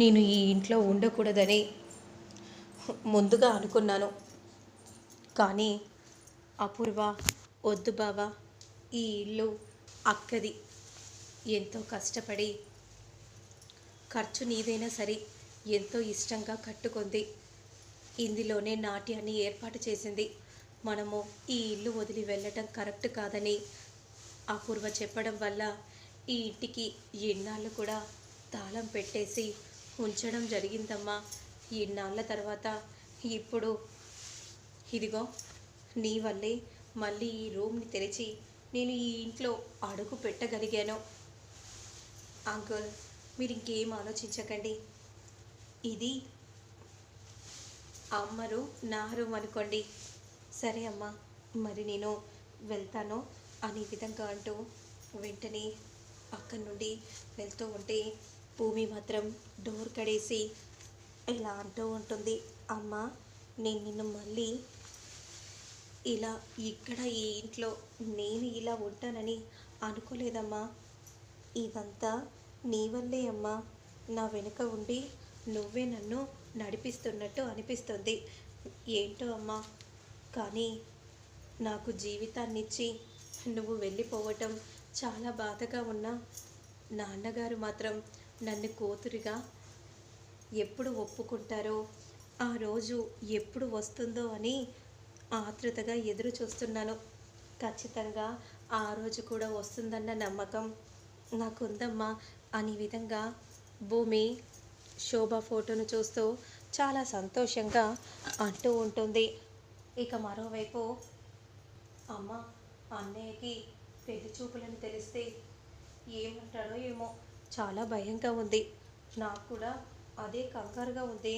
నేను ఈ ఇంట్లో ఉండకూడదని ముందుగా అనుకున్నాను. కానీ అపూర్వ వద్దు బావా ఈ ఇల్లు అక్కది. ఎంతో కష్టపడి ఖర్చు నీదైనా సరే ఎంతో ఇష్టంగా కట్టుకుంది. ఇందులోనే నాట్యాన్ని ఏర్పాటు చేసింది. మనము ఈ ఇల్లు వదిలి వెళ్ళటం కరెక్ట్ కాదని అపూర్వ చెప్పడం వల్ల ఈ ఇంటికి ఎన్నాళ్ళు కూడా తాళం పెట్టేసి ఉంచడం జరిగిందమ్మా. ఇన్నాళ్ళ తర్వాత ఇప్పుడు ఇదిగో నీ వల్లే మళ్ళీ ఈ రూమ్ని తెరిచి నేను ఈ ఇంట్లో అడుగు పెట్టగలిగాను. అంకుల్ మీరు ఇంకేం ఆలోచించకండి. ఇది అమ్మ రూమ్ నా రూమ్ అనుకోండి. సరే అమ్మా మరి నేను వెళ్తాను అనే విధంగా అంటూ వెంటనే అక్కడి నుండి వెళ్తూ ఉంటే భూమి మాత్రం డోర్ కడేసి ఇలా అంటూ ఉంటుంది. అమ్మ నేను నిన్ను మళ్ళీ ఇలా ఇక్కడ ఈ ఇంట్లో నేను ఇలా ఉంటానని అనుకోలేదమ్మా. ఇదంతా నీ వల్లే అమ్మా. నా వెనుక ఉండి నువ్వే నన్ను నడిపిస్తున్నట్టు అనిపిస్తుంది. ఏంటో అమ్మా. కానీ నాకు జీవితాన్నిచ్చి నువ్వు వెళ్ళిపోవటం చాలా బాధగా ఉన్నా. నాన్నగారు మాత్రం నన్ను కూతురిగా ఎప్పుడు ఒప్పుకుంటారో ఆ రోజు ఎప్పుడు వస్తుందో అని ఆతృతగా ఎదురు చూస్తున్నాను. ఖచ్చితంగా ఆ రోజు కూడా వస్తుందన్న నమ్మకం నాకుందమ్మా. అనే విధంగా భూమి శోభ ఫోటోను చూస్తూ చాలా సంతోషంగా అంటూ ఉంటుంది. ఇక మరోవైపు అమ్మ అన్నయ్యకి పెళ్ళి చూపులని తెలిస్తే ఏమంటాడో ఏమో. చాలా భయంగా ఉంది. నాకు కూడా అదే కంగారుగా ఉంది.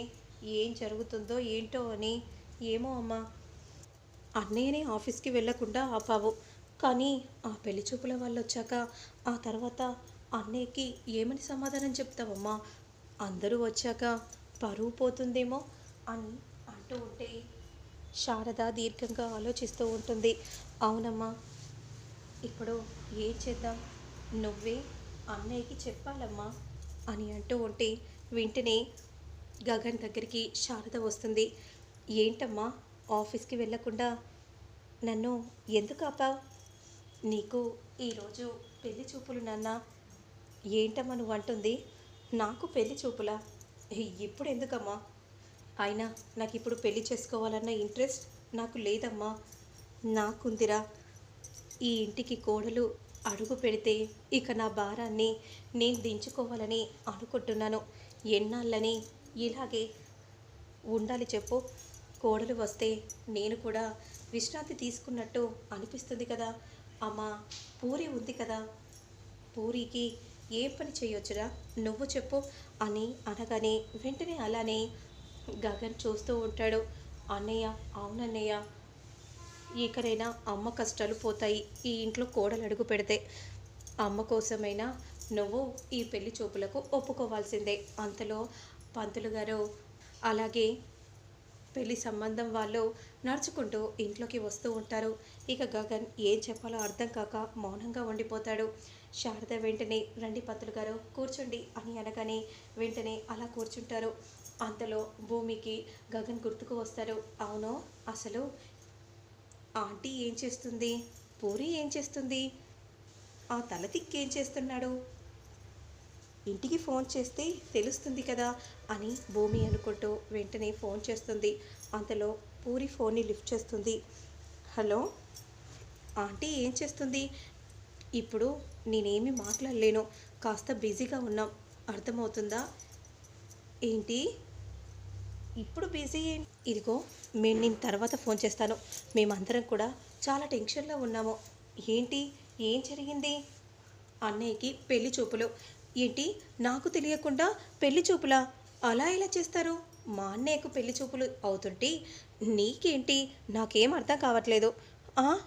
ఏం జరుగుతుందో ఏంటో అని. ఏమో అమ్మా. అన్నయ్యని ఆఫీస్కి వెళ్ళకుండా ఆపావు. కానీ ఆ పెళ్ళి చూపుల వాళ్ళు వచ్చాక ఆ తర్వాత అన్నయ్యకి ఏమని సమాధానం చెప్తావమ్మా? అందరూ వచ్చాక పరువు పోతుందేమో అని అంటూ ఉంటే శారద దీర్ఘంగా ఆలోచిస్తూ ఉంటుంది. అవునమ్మా. ఇప్పుడు ఏం చేద్దాం? నువ్వే అన్నయ్యకి చెప్పాలమ్మా అని అంటూ ఉంటే వెంటనే గగన్ దగ్గరికి శారద వస్తుంది. ఏంటమ్మా ఆఫీస్కి వెళ్ళకుండా నన్ను ఎందుకు ఆపావు? నీకు ఈరోజు పెళ్ళి చూపులు నాన్న. ఏంటమ్మా నువ్వు అంటుంది? నాకు పెళ్ళి చూపులా? ఇప్పుడు ఎందుకమ్మా? అయినా నాకు ఇప్పుడు పెళ్ళి చేసుకోవాలన్న ఇంట్రెస్ట్ నాకు లేదమ్మా. నాకుందిరా. ఈ ఇంటికి కోడలు అడుగు పెడితే ఇక నా భారాన్ని నేను దించుకోవాలని అనుకుంటున్నాను. ఎన్నాళ్ళని ఇలాగే ఉండాలి చెప్పు. కోడలు వస్తే నేను కూడా విశ్రాంతి తీసుకున్నట్టు అనిపిస్తుంది కదా. అమ్మ పూరి ఉంది కదా. పూరికి ఏ పని చేయొచ్చురా? నువ్వు చెప్పు అని అనగానే వెంటనే అలానే గగన్ చూస్తూ ఉంటాడు. అన్నయ్య అవునన్నయ్య ఇకనైనా అమ్మ కష్టాలు పోతాయి. ఈ ఇంట్లో కోడలు అడుగు పెడితే అమ్మ కోసమైనా నువ్వు ఈ పెళ్ళి చూపులకు ఒప్పుకోవాల్సిందే. అంతలో పంతులు గారు అలాగే పెళ్ళి సంబంధం వాళ్ళు నడుచుకుంటూ ఇంట్లోకి వస్తూ ఉంటారు. ఇక గగన్ ఏం చెప్పాలో అర్థం కాక మౌనంగా ఉండిపోతాడు. శారద వెంటనే రండి పంతులు గారు కూర్చోండి అని అనగానే వెంటనే అలా కూర్చుంటారు. అంతలో భూమికి గగన్ గుర్తుకు వస్తారు అవును అసలు ఆంటీ ఏం చేస్తుంది? పూరి ఏం చేస్తుంది? ఆ తలతిక్కి ఏం చేస్తున్నాడు? ఇంటికి ఫోన్ చేస్తే తెలుస్తుంది కదా అని భూమి అనుకుంటూ వెంటనే ఫోన్ చేస్తుంది. అంతలో పూరి ఫోన్ని లిఫ్ట్ చేస్తుంది. హలో? ఆంటీ ఏం చేస్తుంది? ఇప్పుడు నేనేమి మాట్లాడలేను. కాస్త బిజీగా ఉన్నాం. అర్థమవుతుందా? ఏంటి? ఇప్పుడు బిజీ. ఇదిగో మేము నేను తర్వాత ఫోన్ చేస్తాను. మేమందరం కూడా చాలా టెన్షన్లో ఉన్నాము. ఏంటి? ఏం జరిగింది? అన్నయ్యకి పెళ్ళి చూపులు. ఏంటి? నాకు తెలియకుండా పెళ్ళి చూపులా? అలా ఎలా చేస్తారు? మా అన్నయ్యకు పెళ్ళి చూపులు అవుతుంటే నీకేంటి? నాకేం అర్థం కావట్లేదు. ఆ,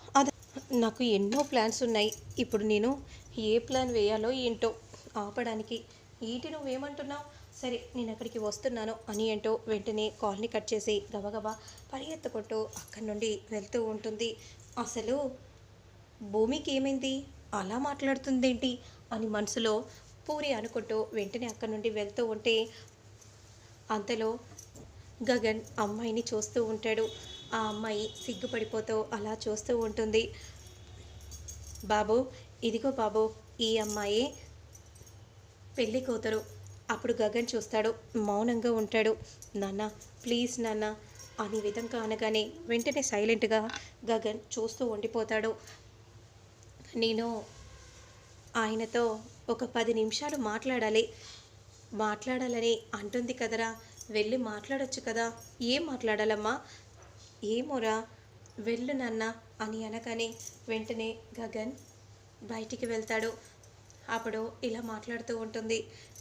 నాకు ఎన్నో ప్లాన్స్ ఉన్నాయి. ఇప్పుడు నేను ఏ ప్లాన్ వేయాలో ఏంటో ఆపడానికి. ఏంటి నువ్వేమంటున్నావు? సరే నేను అక్కడికి వస్తున్నాను అని అంటూ వెంటనే కాల్ని కట్ చేసి గబగబా పరిగెత్తుకుంటూ అక్కడి నుండి వెళ్తూ ఉంటుంది. అసలు భూమికి ఏమైంది? అలా మాట్లాడుతుందేంటి? అని మనసులో పూరి అనుకుంటూ వెంటనే అక్కడి నుండి వెళ్తూ ఉంటే అంతలో గగన్ అమ్మాయిని చూస్తూ ఉంటాడు. ఆ అమ్మాయి సిగ్గుపడిపోతూ అలా చూస్తూ ఉంటుంది. బాబు ఇదిగో బాబు ఈ అమ్మాయి పెళ్ళి కూతురు అప్పుడు గగన్ చూస్తాడు మౌనంగా ఉంటాడు. నాన్న ప్లీజ్ నాన్న అనే విధంగా అనగానే వెంటనే సైలెంట్గా గగన్ చూస్తూ ఉండిపోతాడు. నేను ఆయనతో ఒక పది నిమిషాలు మాట్లాడాలి. మాట్లాడాలని అంటుంది కదరా. వెళ్ళి మాట్లాడొచ్చు కదా. ఏం మాట్లాడాలమ్మా? ఏమోరా వెళ్ళు నాన్న అని అనగానే వెంటనే గగన్ బయటికి వెళ్తాడు. అప్పుడు ఇలా మాట్లాడుతూ ఉంటుంది.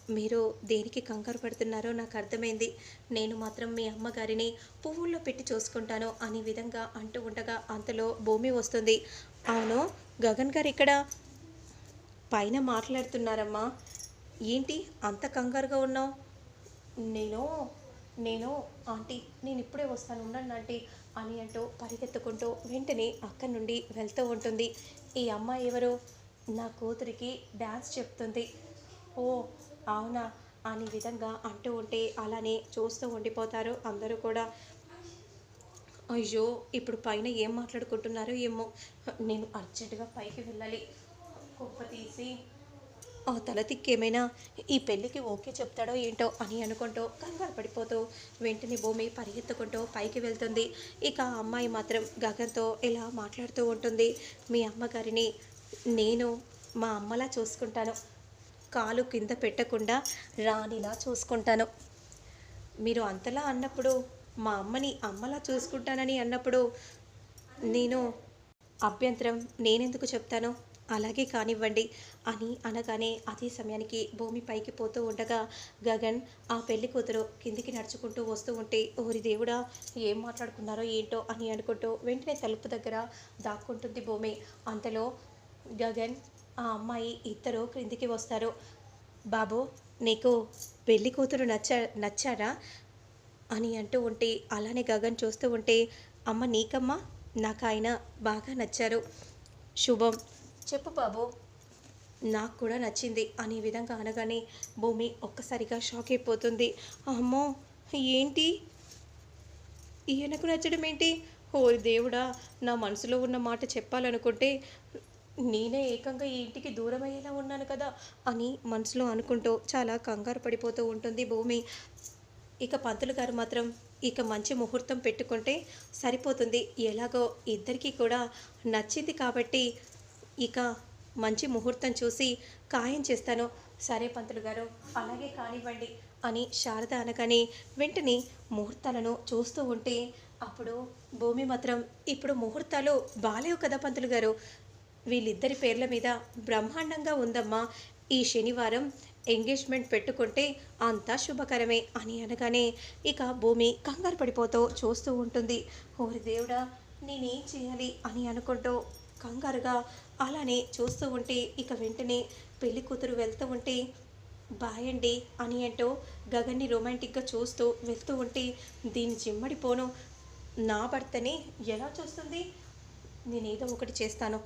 మీరు దేనికి కంగారు పడుతున్నారో నాకు అర్థమైంది. నేను మాత్రం మీ అమ్మగారిని పువ్వుల్లో పెట్టి చూసుకుంటాను అనే విధంగా అంటూ ఉండగా అంతలో భూమి వస్తుంది. అవును గగన్ గారు ఇక్కడ పైన మాట్లాడుతున్నారమ్మా. ఏంటి అంత కంగారుగా ఉన్నావు? నేను నేను ఆంటీ నేను ఇప్పుడే వస్తాను ఉండండి ఆంటీ అని అంటూ పరిగెత్తుకుంటూ వెంటనే అక్కడి నుండి వెళ్తూ ఉంటుంది. ఈ అమ్మాయి ఎవరు? నా కూతురికి డ్యాన్స్ చెప్తుంది. ఓ అవునా? అనే విధంగా అంటూ ఉంటే అలానే చూస్తూ ఉండిపోతారు అందరూ కూడా. అయ్యో ఇప్పుడు పైన ఏం మాట్లాడుకుంటున్నారో ఏమో. నేను అర్జెంటుగా పైకి వెళ్ళాలి. కుప్ప తీసి ఆ తల తిక్కేమైనా ఈ పెళ్ళికి ఓకే చెప్తాడో ఏంటో అని అనుకుంటూ కంగారు పడిపోతూ వెంటనే భూమి పరిగెత్తుకుంటూ పైకి వెళ్తుంది. ఇక అమ్మాయి మాత్రం గగన్తో ఇలా మాట్లాడుతూ ఉంటుంది. మీ అమ్మగారిని నేను మా అమ్మలా చూసుకుంటాను. కాలు కింద పెట్టకుండా రాణిలా చూసుకుంటాను. మీరు అంతలా అన్నప్పుడు మా అమ్మని అమ్మలా చూసుకుంటానని అన్నప్పుడు నేను అభ్యంతరం నేనెందుకు చెప్తాను? అలాగే కానివ్వండి అని అనగానే అదే సమయానికి భూమి పైకి పోతూ ఉండగా గగన్ ఆ పెళ్ళి కూతురు కిందికి నడుచుకుంటూ వస్తూ ఉంటే ఓరి దేవుడా ఏం మాట్లాడుకున్నారో ఏంటో అని అనుకుంటూ వెంటనే తలుపు దగ్గర దాక్కుంటుంది భూమి. అంతలో గగన్ ఆ అమ్మాయి ఇద్దరు క్రిందికి వస్తారు. బాబు నీకు పెళ్ళి కూతురు నచ్చ నచ్చారా? అని అంటూ ఉంటే అలానే గగన్ చూస్తూ ఉంటే అమ్మ నీకమ్మా నాకు ఆయన బాగా నచ్చారు. శుభం. చెప్పు బాబు. నాకు కూడా నచ్చింది అనే విధంగా అనగానే భూమి ఒక్కసారిగా షాక్ అయిపోతుంది. అమ్మో ఏంటి? ఈయనకు నచ్చడం ఏంటి? ఓరి దేవుడా నా మనసులో ఉన్న మాట చెప్పాలనుకుంటే నేనే ఏకంగా ఈ ఇంటికి దూరం అయ్యేలా ఉన్నాను కదా అని మనసులో అనుకుంటూ చాలా కంగారు పడిపోతూ ఉంటుంది భూమి. ఇక పంతులు గారు మాత్రం ఇక మంచి ముహూర్తం పెట్టుకుంటే సరిపోతుంది. ఎలాగో ఇద్దరికీ కూడా నచ్చింది కాబట్టి ఇక మంచి ముహూర్తం చూసి ఖాయం చేస్తాను. సరే పంతులు గారు అలాగే కానివ్వండి అని శారద అనగానే వెంటనే ముహూర్తాలను చూస్తూ ఉంటే అప్పుడు భూమి మాత్రం ఇప్పుడు ముహూర్తాలు బాలేవు కదా పంతులు గారు వీళ్ళిద్దరి పేర్ల మీద బ్రహ్మాండంగా ఉందమ్మా. ఈ శనివారం ఎంగేజ్మెంట్ పెట్టుకుంటే అంతా శుభకరమే అని అనగానే ఇక భూమి కంగారు పడిపోతూ చూస్తూ ఉంటుంది. ఓరి దేవుడా నేనేం చేయాలి అని అనుకుంటూ కంగారుగా అలానే చూస్తూ ఉంటే ఇక వెంటనే పెళ్ళి కూతురు వెళ్తూ ఉంటే బాయ్ అండి అని అంటూ గగన్ని రొమాంటిక్గా చూస్తూ వెళ్తూ ఉంటే దీని జిమ్మడిపోను నా భర్తని ఎలా చూస్తుంది? నేనేదో ఒకటి చేస్తాను.